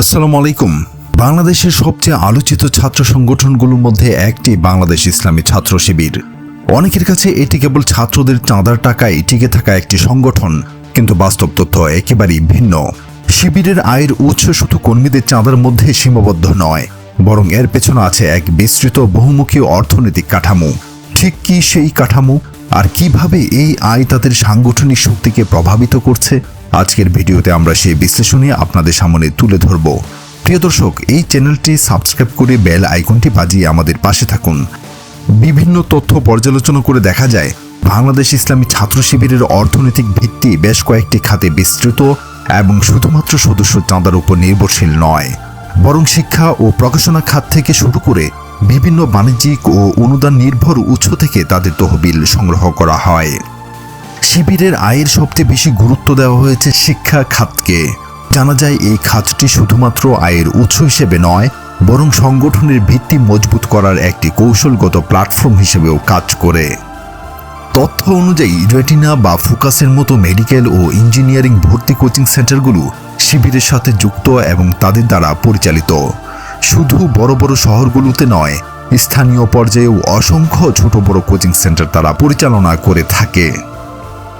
আসসালামু আলাইকুম। বাংলাদেশের সবচেয়ে আলোচিত ছাত্র সংগঠনগুলোর মধ্যে একটি বাংলাদেশ ইসলামী ছাত্র শিবির। অনেকের কাছে এটি কেবল ছাত্রদের চাঁদার টাকায় টিকে থাকা একটি সংগঠন, কিন্তু বাস্তব তথ্য একেবারেই ভিন্ন। শিবিরের আয়ের উৎস শুধু কর্মীদের চাঁদার মধ্যে সীমাবদ্ধ নয়, বরং এর পেছনে আছে এক বিস্তৃত বহুমুখী অর্থনৈতিক কাঠামো। ঠিক কি সেই কাঠামো? আর কীভাবে এই আয় তাদের সাংগঠনিক শক্তিকে প্রভাবিত করছে? আজকের ভিডিওতে আমরা সেই বিশ্লেষণে আপনাদের সামনে তুলে ধরব। প্রিয় দর্শক, এই চ্যানেলটি সাবস্ক্রাইব করে বেল আইকনটি বাজিয়ে আমাদের পাশে থাকুন। বিভিন্ন তথ্য পর্যালোচনা করে দেখা যায়, বাংলাদেশ ইসলামী ছাত্র শিবিরের অর্থনৈতিক ভিত্তি বেশ কয়েকটি খাতে বিস্তৃত এবং শুধুমাত্র সদস্য চাঁদার উপর নির্ভরশীল নয়। বরং শিক্ষা ও প্রকাশনা খাত থেকে শুরু করে বিভিন্ন বাণিজ্যিক ও অনুদান নির্ভর উৎস থেকে তাদের তহবিল সংগ্রহ করা হয়। শিবিরের আয়ের সবচেয়ে বেশি গুরুত্ব দেওয়া হয়েছে শিক্ষা খাতকে। জানা যায়, এই খাতটি শুধুমাত্র আয়ের উৎস হিসেবে নয়, বরং সংগঠনের ভিত্তি মজবুত করার একটি কৌশলগত প্ল্যাটফর্ম হিসেবেও কাজ করে। তথ্য অনুযায়ী, রেটিনা বা ফোকাসের মতো মেডিকেল ও ইঞ্জিনিয়ারিং ভর্তি কোচিং সেন্টারগুলো শিবিরের সাথে যুক্ত এবং তাদের দ্বারা পরিচালিত। শুধু বড় বড় শহরগুলোতে নয়, স্থানীয় পর্যায়েও অসংখ্য ছোট বড় কোচিং সেন্টার তারা পরিচালনা করে থাকে।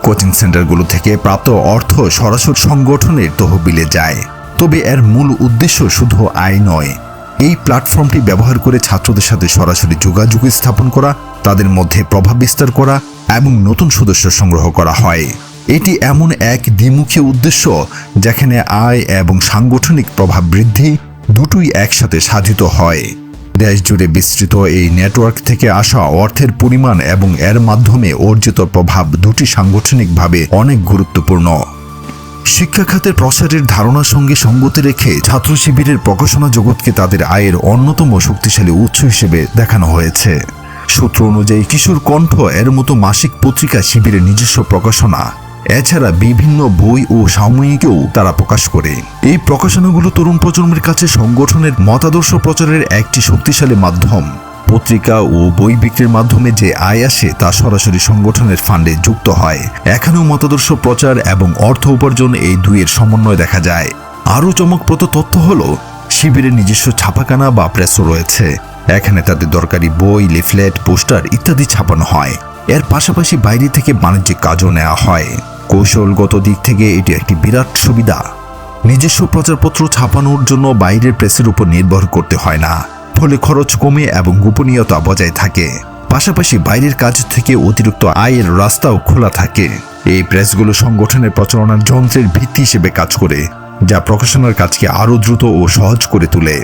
কোচিং সেন্টারগুলো থেকে প্রাপ্ত অর্থ সরাসরি সংগঠনের তহবিলে যায়। তবে এর মূল উদ্দেশ্য শুধু আয় নয়। এই প্ল্যাটফর্মটি ব্যবহার করে ছাত্রদের সাথে সরাসরি যোগাযোগ স্থাপন করা, তাদের মধ্যে প্রভাব বিস্তার করা এবং নতুন সদস্য সংগ্রহ করা হয়। এটি এমন এক দ্বিমুখী উদ্দেশ্য যেখানে আয় এবং সাংগঠনিক প্রভাব বৃদ্ধি দুটোই একসাথে সাধিত হয়। দেশ জুড়ে বিস্তৃত এই নেটওয়ার্ক থেকে আসা অর্থের পরিমাণ এবং এর মাধ্যমে অর্জিত প্রভাব দুটি সাংগঠনিকভাবে অনেক গুরুত্বপূর্ণ। শিক্ষা খাতের প্রসারের ধারণার সঙ্গে সঙ্গতি রেখে ছাত্র শিবিরের প্রকাশনা জগৎকে তাদের আয়ের অন্যতম শক্তিশালী উৎস হিসেবে দেখানো হয়েছে। সূত্র অনুযায়ী কিশোর কণ্ঠ এর মতো মাসিক পত্রিকা শিবিরের নিজস্ব প্রকাশনা এছাড়া বিভিন্ন বই ও সাময়িকেও তারা প্রকাশ করে। এই প্রকাশনাগুলো তরুণ প্রজন্মের কাছে সংগঠনের মতাদর্শ প্রচারের একটি শক্তিশালী মাধ্যম। পত্রিকা ও বই বিক্রির মাধ্যমে যে আয় আসে তা সরাসরি সংগঠনের ফান্ডে যুক্ত হয়। এখানেও মতাদর্শ প্রচার এবং অর্থ উপার্জন এই দুইয়ের সমন্বয় দেখা যায়। আরও চমকপ্রদ তথ্য হল, শিবিরের নিজস্ব ছাপাখানা বা প্রেসও রয়েছে। এখানে তাদের দরকারি বই, লিফলেট, পোস্টার ইত্যাদি ছাপানো হয়। এর পাশাপাশি বাইরে থেকে বাণিজ্যিক কাজও নেওয়া হয়। কৌশলগত দিক থেকে এটি একটি বিরাট সুবিধা। নিজস্ব প্রচারপত্র ছাপানোর জন্য বাইরের প্রেসের উপর নির্ভর করতে হয় না, ফলে খরচ কমে এবং গোপনীয়তা বজায় থাকে। পাশাপাশি বাইরের কাজ থেকে অতিরিক্ত আয়ের রাস্তাও খোলা থাকে। এই প্রেসগুলো সংগঠনের প্রচারণার যন্ত্রের ভিত্তি হিসেবে কাজ করে, যা প্রকাশনার কাজকে আরও দ্রুত ও সহজ করে তোলে।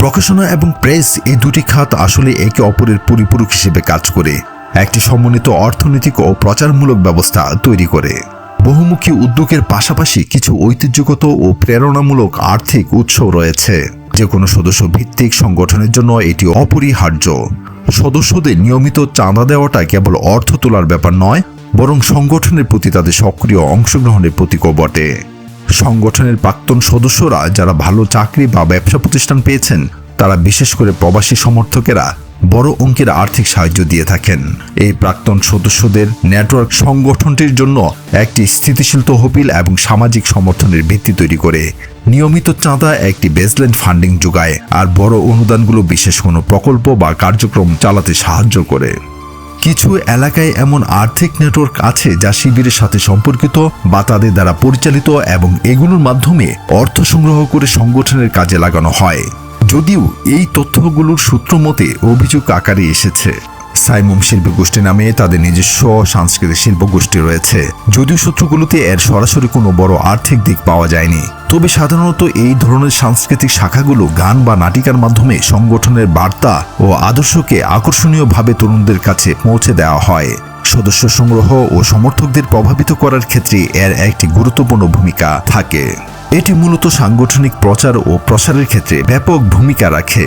প্রকাশনা এবং প্রেস এই দুটি খাত আসলে একে অপরের পরিপূরক হিসেবে কাজ করে, একটি সমন্বিত অর্থনৈতিক ও প্রচারমূলক ব্যবস্থা তৈরি করে। বহুমুখী উদ্যোগের পাশাপাশি কিছু ঐতিহ্যগত ও প্রেরণামূলক আর্থিক উৎস রয়েছে। যে কোনো সদস্য ভিত্তিক সংগঠনের জন্য এটি অপরিহার্য। সদস্যদের নিয়মিত চাঁদা দেওয়াটা কেবল অর্থ তোলার ব্যাপার নয়, বরং সংগঠনের প্রতি তাদের সক্রিয় অংশগ্রহণের প্রতীকও বটে। সংগঠনের প্রাক্তন সদস্যরা যারা ভালো চাকরি বা ব্যবসা প্রতিষ্ঠান পেয়েছেন, তারা বিশেষ করে প্রবাসী সমর্থকেরা বড় অঙ্কের আর্থিক সাহায্য দিয়ে থাকেন। এই প্রাক্তন সদস্যদের নেটওয়ার্ক সংগঠনটির জন্য একটি স্থিতিশীল তহবিল এবং সামাজিক সমর্থনের ভিত্তি তৈরি করে। নিয়মিত চাঁদা একটি বেসলাইন ফান্ডিং যোগায়, আর বড় অনুদানগুলো বিশেষ কোনো প্রকল্প বা কার্যক্রম চালাতে সাহায্য করে। কিছু এলাকায় এমন আর্থিক নেটওয়ার্ক আছে যা শিবিরের সাথে সম্পর্কিত বা তাদের দ্বারা পরিচালিত এবং এগুলোর মাধ্যমে অর্থ সংগ্রহ করে সংগঠনের কাজে লাগানো হয়। যদিও এই তথ্যগুলোর সূত্র মতে অভিযোগ আকারে এসেছে। সাইমুম শিল্পী গোষ্ঠী নামে তাদের নিজস্ব সাংস্কৃতিক শিল্প গোষ্ঠী রয়েছে। যদিও সূত্রগুলোতে এর সরাসরি কোনো বড় আর্থিক দিক পাওয়া যায়নি। তবে সাধারণত এই ধরনের সাংস্কৃতিক শাখাগুলো গান বা নাটিকার মাধ্যমে সংগঠনের বার্তা ও আদর্শকে আকর্ষণীয়ভাবে তরুণদের কাছে পৌঁছে দেওয়া হয়। সদস্য সংগ্রহ ও সমর্থকদের প্রভাবিত করার ক্ষেত্রে এর একটি গুরুত্বপূর্ণ ভূমিকা থাকে। এটি মূলত সাংগঠনিক প্রচার ও প্রসারের ক্ষেত্রে ব্যাপক ভূমিকা রাখে।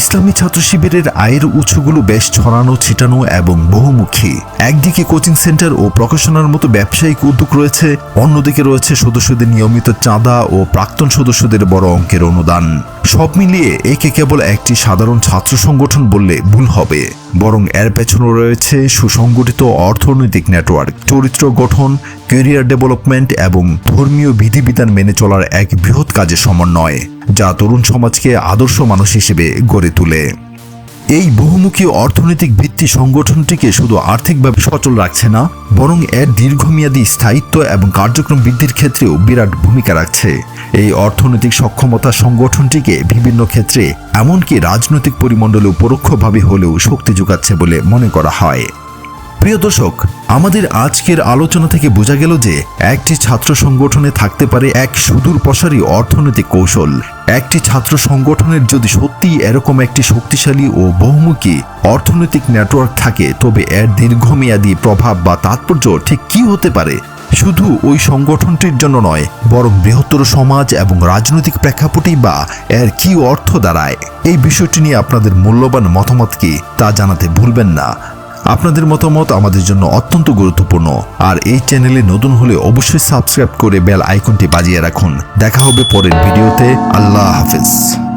ইসলামী ছাত্র শিবিরের আয়ের উৎসগুলো বেশ ছড়ানো, ছিটানো এবং বহুমুখী। একদিকে কোচিং সেন্টার ও প্রকাশনার মতো ব্যবসায়িক উদ্যোগ রয়েছে, অন্যদিকে রয়েছে সদস্যদের নিয়মিত চাঁদা ও প্রাক্তন সদস্যদের বড় অঙ্কের অনুদান। সব মিলিয়ে একে কেবল একটি সাধারণ ছাত্র সংগঠন বললে ভুল হবে। বরং এর পেছনে রয়েছে সুসংগঠিত অর্থনৈতিক নেটওয়ার্ক, চরিত্র গঠন, ক্যারিয়ার ডেভেলপমেন্ট এবং ধর্মীয় বিধিবিধান মেনে চলার এক বৃহৎ কাজের সমন্বয়। যা তরুণ সমাজকে আদর্শ মানুষ হিসেবে গড়ে তোলে। এই বহুমুখী অর্থনৈতিক ভিত্তি সংগঠনটিকে শুধু আর্থিকভাবে সচল রাখছে না, বরং এর দীর্ঘমেয়াদী স্থায়িত্ব এবং কার্যক্রম বৃদ্ধির ক্ষেত্রেও বিরাট ভূমিকা রাখছে। এই অর্থনৈতিক সক্ষমতা সংগঠনটিকে বিভিন্ন ক্ষেত্রে, এমনকি রাজনৈতিক পরিমণ্ডলেও পরোক্ষভাবে হলেও শক্তি যোগাচ্ছে বলে মনে করা হয়। প্রিয় দর্শক, আমাদের আজকের আলোচনা থেকে বোঝা গেল যে একটি ছাত্র সংগঠনে থাকতে পারে এক সুদূর প্রসারী অর্থনৈতিক কৌশল। একটি ছাত্র সংগঠনের যদি সত্যি এরকম একটি শক্তিশালী ও বহুমুখী অর্থনৈতিক নেটওয়ার্ক থাকে, তবে এর দীর্ঘমেয়াদী প্রভাব বা তাৎপর্য ঠিক কি হতে পারে? শুধু ওই সংগঠনটির জন্য নয়, বরং বৃহত্তর সমাজ এবং রাজনৈতিক প্রেক্ষাপটেই বা এর কি অর্থ দাঁড়ায়? এই বিষয়টি নিয়ে আপনাদের মূল্যবান মতামত কি তা জানাতে ভুলবেন না। আপনাদের মতামত আমাদের জন্য অত্যন্ত গুরুত্বপূর্ণ। আর এই চ্যানেলে নতুন হলে অবশ্যই সাবস্ক্রাইব করে বেল আইকনটি বাজিয়ে রাখুন। দেখা হবে পরের ভিডিওতে। আল্লাহ হাফেজ।